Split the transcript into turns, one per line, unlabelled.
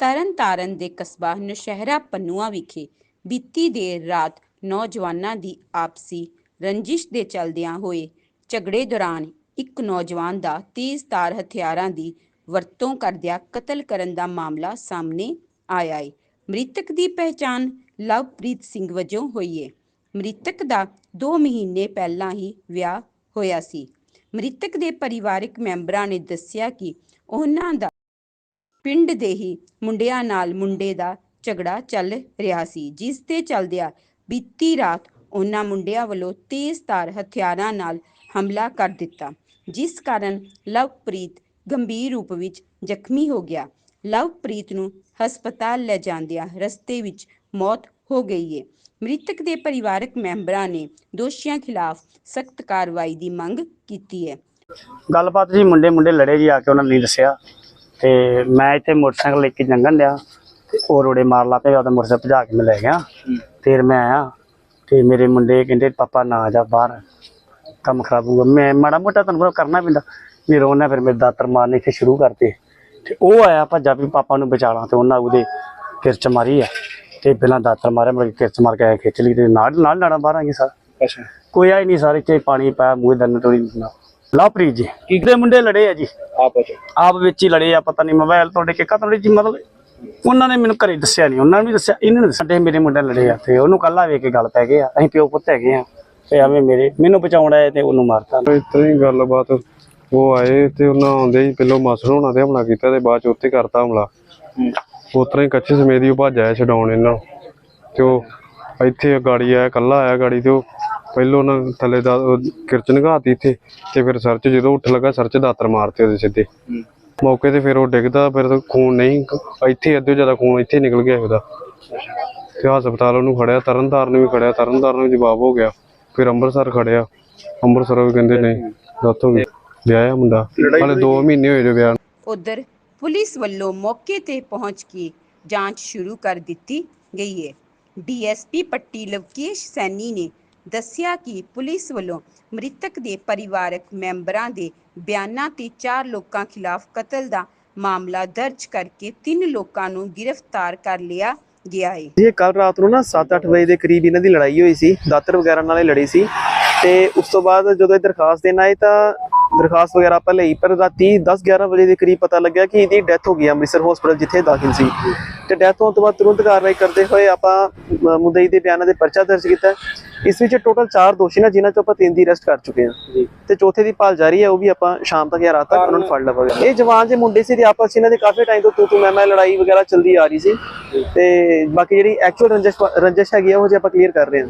ਤਰਨਤਾਰਨ ਦੇ ਕਸਬਾ ਨੌਸ਼ਹਿਰਾ ਪੰਨੂਆ ਵਿਖੇ ਬੀਤੀ ਦੇਰ ਰਾਤ ਨੌਜਵਾਨਾਂ ਦੀ ਆਪਸੀ ਰੰਜਿਸ਼ ਦੇ ਚਲਦਿਆਂ ਹੋਏ ਝਗੜੇ ਦੌਰਾਨ ਇੱਕ ਨੌਜਵਾਨ ਦਾ ਤੇਜ਼ਧਾਰ ਹਥਿਆਰਾਂ ਦੀ ਵਰਤੋਂ ਕਰਦਿਆਂ ਕਤਲ ਕਰਨ ਦਾ ਮਾਮਲਾ ਸਾਹਮਣੇ ਆਇਆ ਹੈ ਮ੍ਰਿਤਕ ਦੀ ਪਹਿਚਾਣ ਲਵਪ੍ਰੀਤ ਸਿੰਘ ਵਜੋਂ ਹੋਈ ਹੈ ਮ੍ਰਿਤਕ ਦਾ 2 ਮਹੀਨੇ ਪਹਿਲਾਂ ਹੀ ਵਿਆਹ ਹੋਇਆ ਸੀ। ਮ੍ਰਿਤਕ ਦੇ ਪਰਿਵਾਰਕ ਮੈਂਬਰਾਂ ਨੇ ਦੱਸਿਆ ਕਿ ਉਹਨਾਂ ਦਾ ਪਿੰਡ ਦੇ ਹੀ ਮੁੰਡਿਆਂ ਨਾਲ ਮੁੰਡੇ ਦਾ ਝਗੜਾ ਚੱਲ ਰਿਹਾ ਸੀ, ਜਿਸ ਦੇ ਚਲਦਿਆਂ ਬੀਤੀ ਰਾਤ ਉਹਨਾਂ ਮੁੰਡਿਆਂ ਵੱਲੋਂ ਤੇਜ਼ਧਾਰ ਹਥਿਆਰਾਂ ਨਾਲ ਹਮਲਾ ਕਰ ਦਿੱਤਾ, ਜਿਸ ਕਾਰਨ ਲਵਪ੍ਰੀਤ ਗੰਭੀਰ ਰੂਪ ਵਿੱਚ ਜ਼ਖਮੀ ਹੋ ਗਿਆ। ਲਵਪ੍ਰੀਤ ਨੂੰ ਹਸਪਤਾਲ ਲੈ ਜਾਂਦਿਆਂ ਰਸਤੇ ਵਿੱਚ ਮੌਤ ਹੋ ਗਈ ਹੈ ਮ੍ਰਿਤਕ ਦੇ ਪਰਿਵਾਰਕ ਮੈਂਬਰਾਂ ਨੇ ਦੋਸ਼ੀਆਂ ਖਿਲਾਫ ਸਖਤ ਕਾਰਵਾਈ ਦੀ ਮੰਗ ਕੀਤੀ ਹੈ
ਗੱਲਬਾਤ ਜੀ ਮੁੰਡੇ ਮੁੰਡੇ ਲੜੇ ਜੀ ਆ ਕੇ ਉਹਨਾਂ ਨੇ ਦੱਸਿਆ। ਤੇ ਮੈਂ ਇੱਥੇ ਮੋਟਰਸਾਈਕਲ ਲੈ ਕੇ ਜੰਗਣ ਲਿਆ ਤੇ ਉਹ ਰੋੜੇ ਮਾਰ ਲਾ ਪਏ ਉਹਦਾ ਮੋਟਰਸਾਈਕਲ ਭਜਾ ਕੇ ਮੈਂ ਲੈ ਗਿਆ। ਫਿਰ ਮੈਂ ਆਇਆ ਤੇ ਮੇਰੇ ਮੁੰਡੇ ਕਹਿੰਦੇ ਪਾਪਾ ਨਾ ਜਾ ਬਾਹਰ ਕੰਮ ਖਰਾਬ ਹੋਊਗਾ। ਮੈਂ ਮਾੜਾ ਮੋਟਾ ਤੁਹਾਨੂੰ ਪਤਾ ਕਰਨਾ ਪੈਂਦਾ। ਫਿਰ ਉਹਨੇ ਫਿਰ ਮੇਰੇ ਦਾਤਰ ਮਾਰਨੇ ਇੱਥੇ ਸ਼ੁਰੂ ਕਰਤੇ। ਤੇ ਉਹ ਆਇਆ ਭੱਜਾ ਵੀ ਪਾਪਾ ਨੂੰ ਬਚਾਣਾ ਤੇ ਉਹਨਾਂ ਉਹਦੇ ਕਿਰਚ ਮਾਰੀ ਆ। ਤੇ ਪਹਿਲਾਂ ਦਾਤਰ ਮਾਰਿਆ ਮੇਰੇ ਕਿਰਚ ਮਾਰ ਕੇ ਆਇਆ ਖਿੱਚ ਲਈ ਤੇ ਨਾਲ ਨਾਲ ਲੜਾਂ ਬਾਹਰ ਆ ਗਏ ਸਰ ਕੋਈ ਆਈ ਨਹੀਂ ਸਾਰੇ ਇੱਥੇ ਪਾਣੀ ਪਾਇਆ ਮੂੰਹ ਦੰਨ ਤੋੜੀ। ਲਾਪਰੀ ਜੀ। ਕਿਹਦੇ ਮੁੰਡੇ ਲੜੇ ਆ ਜੀ?
ਆਪਸ
ਆਪ ਵਿੱਚ ਹੀ ਲੜੇ ਆ ਪਤਾ ਨਹੀਂ ਮੋਬਾਈਲ ਤੋਂ ਕੇ ਕਤਲ ਜੀ? ਮਤਲਬ ਉਹਨਾਂ ਨੇ ਮੈਨੂੰ ਘਰੇ ਦੱਸਿਆ ਨਹੀਂ ਉਹਨਾਂ ਨੇ ਵੀ ਦੱਸਿਆ ਇਹਨਾਂ ਨੇ ਸਾਡੇ ਮੇਰੇ ਮੁੰਡੇ ਲੜੇ ਆ ਤੇ ਉਹਨੂੰ ਕੱਲਾ ਵੇਖ ਕੇ ਗੱਲ ਪੈ ਆ ਅਸੀਂ ਪਿਓ ਪੁੱਤ ਹੈਗੇ ਆ ਤੇ ਐਵੇਂ ਮੇਰੇ ਮੈਨੂੰ ਬਚਾਉਣ ਆਏ ਤੇ ਉਹਨੂੰ ਮਾਰਤਾ।
ਹੀ ਗੱਲਬਾਤ ਉਹ ਆਏ ਤੇ ਉਹਨਾਂ ਆਉਂਦੇ ਹੀ ਪਹਿਲੋਂ ਮਾਸੜ ਹੋਣਾ ਤੇ ਹਮਲਾ ਕੀਤਾ ਤੇ ਬਾਅਦ ਚ ਉੱਤੇ ਕਰਤਾ ਹਮਲਾ। ਉਸ ਤਰ੍ਹਾਂ ਹੀ ਕੱਚੇ ਸਮੇਤ ਹੀ ਉਹ ਭੱਜ ਆਇਆ ਛਡਾਉਣ ਇਹਨਾਂ ਨੂੰ। ਤੇ ਉਹ ਇੱਥੇ ਗਾੜੀ ਆਇਆ ਕੱਲਾ ਆਇਆ ਗਾੜੀ ਤੇ ਉਹ ਪਹਿਲੋਂ ਉਹਨਾਂ ਥੱਲੇ ਦਾ ਕਿਰਚ ਨਗਾਤੀ ਇੱਥੇ ਤੇ ਫਿਰ ਸਰ ਚ ਜਦੋਂ ਉੱਠ ਲੱਗਾ ਸਰ ਚ ਦਾਤਰ ਮਾਰਤੇ ਉਹਦੇ ਸਿੱਧੇ। ਮੌਕੇ ਤੇ ਫਿਰ ਉਹ ਡਿੱਗਦਾ ਫਿਰ ਖੂਨ ਨਹੀਂ ਇੱਥੇ ਅੱਧੇ ਜ਼ਿਆਦਾ ਖੂਨ ਇੱਥੇ ਨਿਕਲ ਗਿਆ ਉਹਦਾ। ਤੇ ਹਸਪਤਾਲ ਉਹਨੂੰ ਖੜਿਆ ਤਰਨਤਾਰਨ ਨੂੰ ਵੀ ਖੜਿਆ ਤਰਨਤਾਰਨ ਨੂੰ ਜਵਾਬ ਹੋ ਗਿਆ। ਫਿਰ ਅੰਮ੍ਰਿਤਸਰ ਖੜਿਆ। ਅੰਮ੍ਰਿਤਸਰ ਵੀ ਕਹਿੰਦੇ ਨਹੀਂ ਦੱਸ ਹੋ ਗਈ। ਵਿਆਹਿਆ ਮੁੰਡਾ। ਹਾਲੇ 2 ਮਹੀਨੇ ਹੋਏ ਜੋ ਵਿਆਹ।
ਉਧਰ ਪੁਲਿਸ ਵੱਲੋਂ ਮੌਕੇ ਤੇ ਪਹੁੰਚ ਕੇ ਜਾਂਚ ਸ਼ੁਰੂ ਕਰ ਦਿੱਤੀ ਗਈ ਹੈ। ਡੀਐਸਪੀ ਪੱਟੀ ਲਵਕੇਸ਼ ਸੈਣੀ ਨੇ ਦੱਸਿਆ ਕਿ ਪੁਲਿਸ ਵੱਲੋਂ ਮ੍ਰਿਤਕ ਦੇ ਪਰਿਵਾਰਕ ਮੈਂਬਰਾਂ ਦੇ ਬਿਆਨਾਂ ਤੇ ਚਾਰ ਲੋਕਾਂ ਖਿਲਾਫ ਕਤਲ ਦਾ ਮਾਮਲਾ ਦਰਜ ਕਰਕੇ ਤਿੰਨ ਲੋਕਾਂ ਨੂੰ ਗ੍ਰਿਫਤਾਰ ਕਰ ਲਿਆ ਗਿਆ ਹੈ।
ਇਹ ਕੱਲ ਰਾਤ ਨੂੰ ਨਾ 7-8 ਵਜੇ ਦੇ ਕਰੀਬ ਇਹਨਾਂ ਦੀ ਲੜਾਈ ਹੋਈ ਸੀ, ਦਾਤਰ ਵਗੈਰਾ ਨਾਲ ਲੜੀ ਸੀ ਤੇ ਉਸ ਤੋਂ ਬਾਅਦ ਜਦੋਂ ਇਹ ਦਰਖਾਸਤ ਦੇਣ ਆਏ ਤਾਂ ਦਰਖਾਸਤ ਵਗੈਰਾ ਆਪਾਂ ਹੀ ਪਰ ਰਾਤੀ 10-11 ਵਜੇ ਦੇ ਕਰੀਬ ਪਤਾ ਲੱਗਿਆ ਕਿ ਇਹਦੀ ਡੈਥ ਹੋ ਗਈ ਅੰਮ੍ਰਿਤਸਰ ਹਸਪੀਟਲ ਜਿੱਥੇ ਦਾਖਲ ਸੀ। ਤੇ ਡੈਥ ਹੋਣ ਤੋਂ ਬਾਅਦ ਤੁਰੰਤ ਕਾਰਵਾਈ ਕਰਦੇ ਹੋਏ ਆਪਾਂ ਮੁਦਈ ਦੇ ਬਿਆਨਾਂ ਦੇ ਪਰਚਾ ਦਰਜ ਕੀਤਾ। ਇਸ ਵਿੱਚ ਟੋਟਲ 4 ਦੋਸ਼ੀ ਨੇ ਜਿਨ੍ਹਾਂ ਚੋਂ ਆਪਾਂ ਤਿੰਨ ਦੀ ਅਰੈਸਟ ਕਰ ਚੁੱਕੇ ਹਾਂ। ਤੇ ਚੌਥੇ ਦੀ ਭਾਲ ਜਾਰੀ ਹੈ ਉਹ ਵੀ ਆਪਾਂ ਸ਼ਾਮ ਤੱਕ ਜਾਂ ਰਾਤ ਤੱਕ ਉਹਨਾਂ ਨੂੰ ਫੜ ਲਵਾਂਗੇ। ਇਹ ਜਵਾਨ ਜੇ ਮੁੰਡੇ ਸੀ ਤੇ ਆਪਸ ਇਹਨਾਂ ਦੇ ਕਾਫੀ ਟਾਈਮ ਤੋਂ ਤੂੰ ਤੂੰ ਮੈਂ ਮੈਂ ਲੜਾਈ ਵਗੈਰਾ ਚੱਲਦੀ ਆ ਰਹੀ ਸੀ। ਤੇ ਬਾਕੀ ਜਿਹੜੀ ਐਕਚੁਅਲ ਰੰਜਿਸ਼ ਰੰਜਿਸ਼ ਹੈਗੀ ਆ ਉਹ ਜੇ ਆਪਾਂ ਕਲੀਅਰ ਕਰ ਰਹੇ ਹਾਂ।